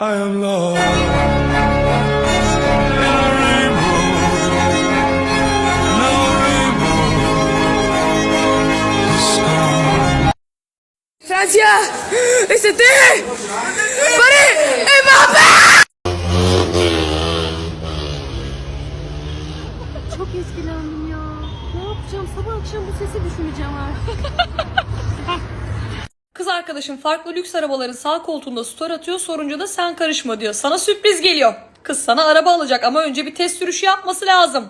I am lost. Francia! C'était Paris Çok etkilendim ya. Ne yapacağım? Sabah akşam bu sesi düşüneceğim artık. Kız arkadaşım farklı lüks arabaların sağ koltuğunda story atıyor sorunca da sen karışma diyor. Sana sürpriz geliyor. Kız sana araba alacak ama önce bir test sürüşü yapması lazım.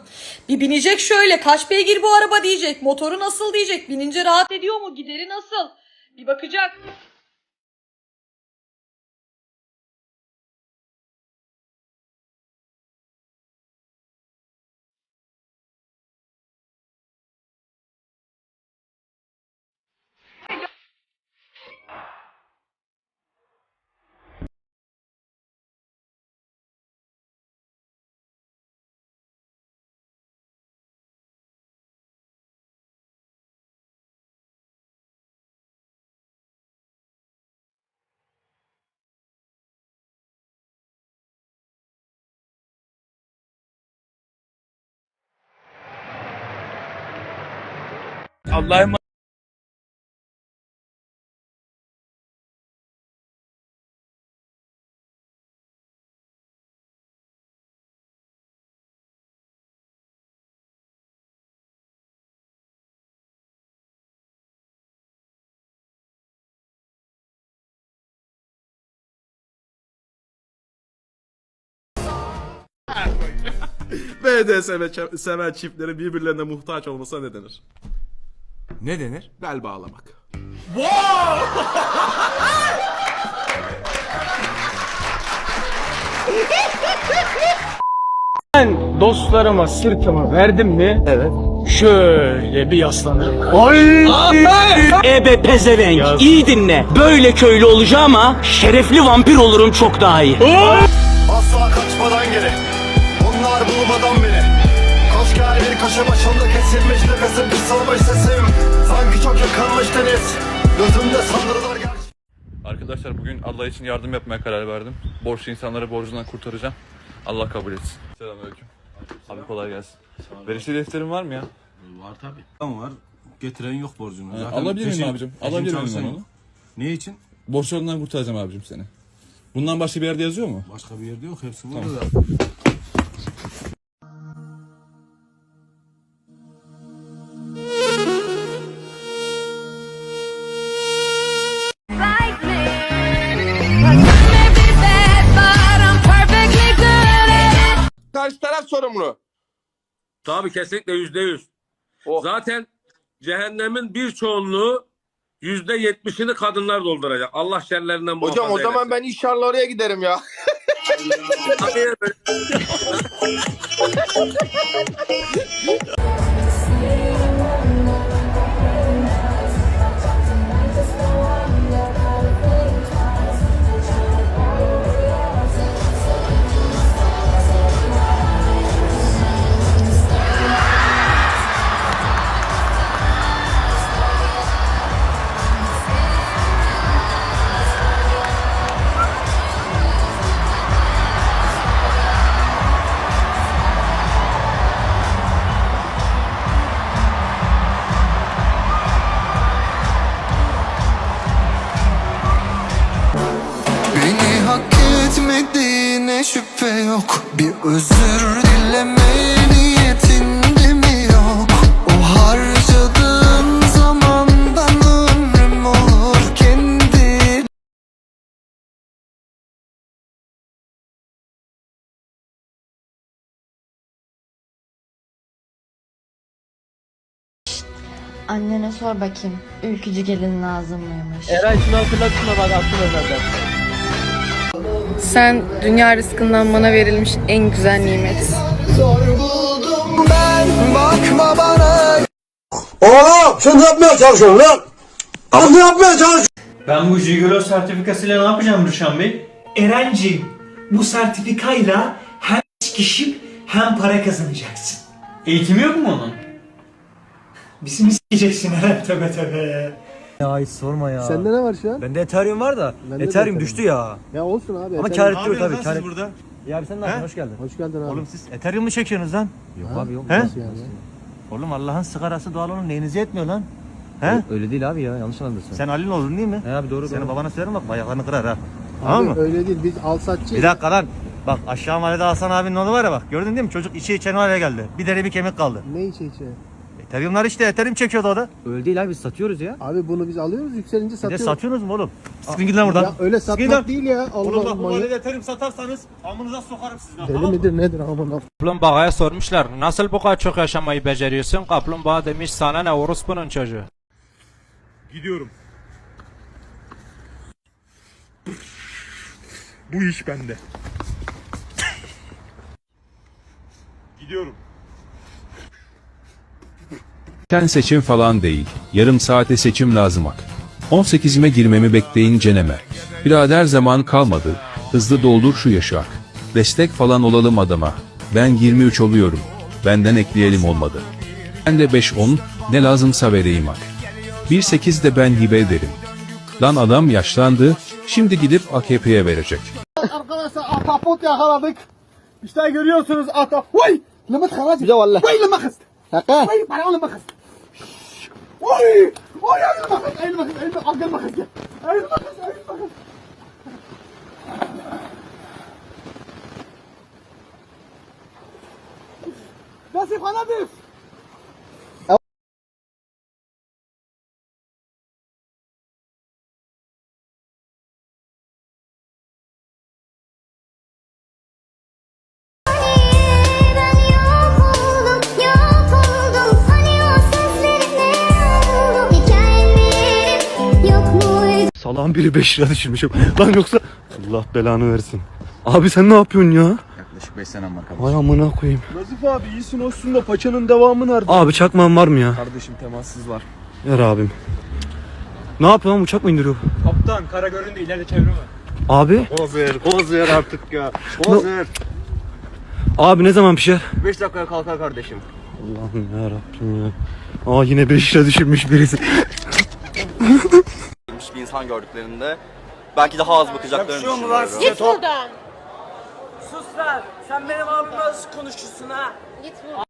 Bir binecek şöyle kaç beygir bu araba diyecek. Motoru nasıl diyecek. Binince rahat ediyor mu? Gideri nasıl? Bir bakacak. Allah'ım BDSM seven çiftlerin birbirlerine muhtaç olmasına ne denir? Ne denir? Bel bağlamak. dostlarıma sırtımı verdim mi? Evet. Şöyle bir yaslanırım. Oy! Ebe pezevenk iyi dinle. Böyle köylü olacağım ama şerefli vampir olurum çok daha iyi. Asla kaçmadan geri Onlar bulmadan beni Koş gel bir kaşı başımda kesilmiş nefesim kısalmış sesim çok yakınmış deniz Gözümde saldırılar gerçek Arkadaşlar bugün Allah için yardım yapmaya karar verdim. Borçlu insanları borcundan kurtaracağım. Allah kabul etsin. Selamünaleyküm. Abi kolay gelsin. Verişli defterin var mı ya? Var tabi. Tamam var. Getiren yok borcunu. Zaten alabilir miyim abicim? Alabilir miyim onu? Ne için? Borçlarından kurtaracağım abicim seni. Bundan başka bir yerde yazıyor mu? Başka bir yerde yok. Hepsi burada da. Tabii kesinlikle yüzde yüz. Zaten cehennemin bir çoğunluğu yüzde yetmişini kadınlar dolduracak. Allah şerlerinden muhafaza Hocam o zaman eylesin. ben inşallah oraya giderim ya. Tabii etmediğine şüphe yok Bir özür dileme niyetinde mi yok O harcadığın zamandan ömrüm olur kendi Annene sor bakayım. Ülkücü gelin lazım mıymış? Eray şunu hatırlat şuna bak aklına zaten. Sen dünya rızkından bana verilmiş en güzel nimet. Zor buldum ben bakma bana Oğlum sen ne yapmaya çalışıyorsun lan? Kız ne yapmaya çalışıyorsun? Ben bu Jigolo sertifikasıyla ne yapacağım Rüşan Bey? Erenciğim bu sertifikayla hem sikişip hem para kazanacaksın. Eğitimi yok mu onun? Bizim isteyeceksin herhalde tövbe tövbe. Ya hiç sorma ya. Sende ne var şu an? Bende Ethereum var da Bende de Ethereum Ethereum. düştü ya. Ya olsun abi. Ama kar ettiriyor tabii. Kar et- burada? Ya abi sen ne yapıyorsun? Hoş geldin. Hoş geldin abi. Oğlum siz Ethereum mu çekiyorsunuz lan? Yok abi yok. He? Nasıl yani? Oğlum Allah'ın sigarası doğal onun neyinize yetmiyor lan? He? Öyle değil abi ya yanlış anladın sen. Sen Ali'nin oğlun değil mi? He abi doğru Senin doğru. babana söylerim bak bayaklarını kırar ha. Abi Tamam mı? öyle değil. Biz alsatçıyız. Bir dakika lan. Bak aşağı mahallede Hasan abinin oğlu var ya bak. Gördün değil mi? Çocuk içi içen hale geldi. Bir deri bir kemik kaldı. Ne içe içe? Ethereum'lar işte Ethereum çekiyordu o da. Öyle değil abi biz satıyoruz ya. Abi bunu biz alıyoruz yükselince Bir de satıyoruz. satıyorsunuz mu oğlum? Sıkın gidin lan buradan. Ya öyle satmak lan. değil ya. Allah Oğlum bak Allah. bu mahallede Ethereum satarsanız amınıza sokarım sizi. lan, Deli tamam mı? midir nedir aman Kaplumbağaya sormuşlar nasıl bu kadar çok yaşamayı beceriyorsun? Kaplumbağa demiş sana ne orospunun çocuğu. Gidiyorum. Bu iş bende. Gidiyorum. Ten seçim falan değil, yarım saate seçim lazimak. 18'ime girmemi bekleyin ceneme. Birader zaman kalmadı, hızlı doldur şu yaşak. Destek falan olalım adama. Ben 23 oluyorum. Benden ekleyelim olmadı. Ben de 5-10, ne lazımsa vereyim ak. 1-8 de ben hibe ederim. Lan adam yaşlandı, şimdi gidip AKP'ye verecek. Arkadaşlar atapot yakaladık. İşte görüyorsunuz atap. Vay! Limit kalacak. Vay limit Hakkı. Hayır bana oğlum bakız. Oy! Oy ayıl bakız, ayıl bakız, ayıl bakız, gel bakız gel. Ayıl bakız, ayıl bakız. Nasip ana büyük. Salağın biri 5 lira düşürmüşüm. Lan yoksa Allah belanı versin. Abi sen ne yapıyorsun ya? Yaklaşık 5 senem var Vay amına koyayım. Nazif abi iyisin olsun da paçanın devamı nerede? Abi çakmağın var mı ya? Kardeşim temassız var. Ver abim. Ne yapıyor lan uçak mı indiriyor? Kaptan kara göründü ileride çevirme. Abi. Poz ver, artık ya. Poz ver. Abi ne zaman pişer? 5 dakikaya kalkar kardeşim. Allah'ım ya Rabbim ya. Aa yine 5 lira düşürmüş birisi. insan gördüklerinde belki daha az bakacaklarını düşünüyorum. Git buradan. Sus lan. Sen benim abimle nasıl konuşuyorsun ha? Git buradan.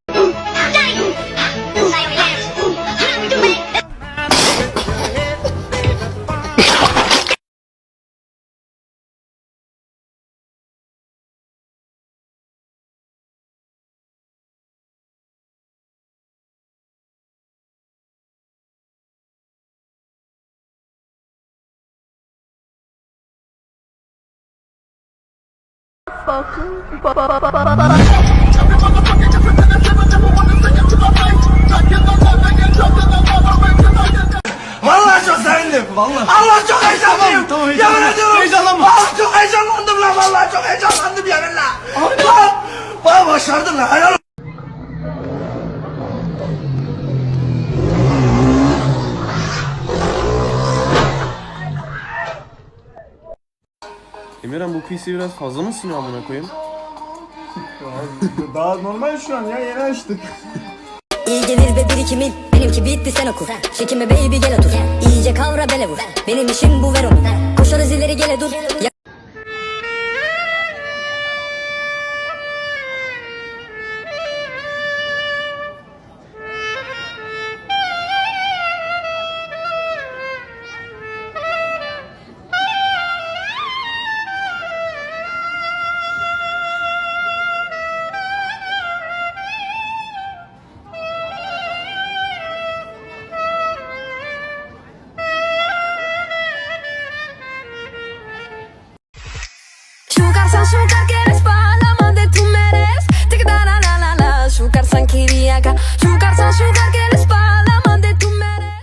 Vallahi çok sevindim. Vallahi. Allah çok heyecanlıyım. Tamam, tamam Yemin ediyorum. Heyecanlanma. Allah çok heyecanlandım lan. Vallahi çok heyecanlandım yeminle. Lan. Bana başardın lan. Helal Emirhan bu PC biraz fazla mı siniyor amına koyayım? Daha normal şu an ya yeni açtık. İyi gelir be birikimin. Benimki bitti sen oku. Çekinme baby gel otur. İyice kavra bele vur. Benim işim bu ver onu. Koşarız ileri gele dur azúcar que eres palamam de tu meres. Tek da la la la la, azúcar san kiriaka, azúcar azúcar que eres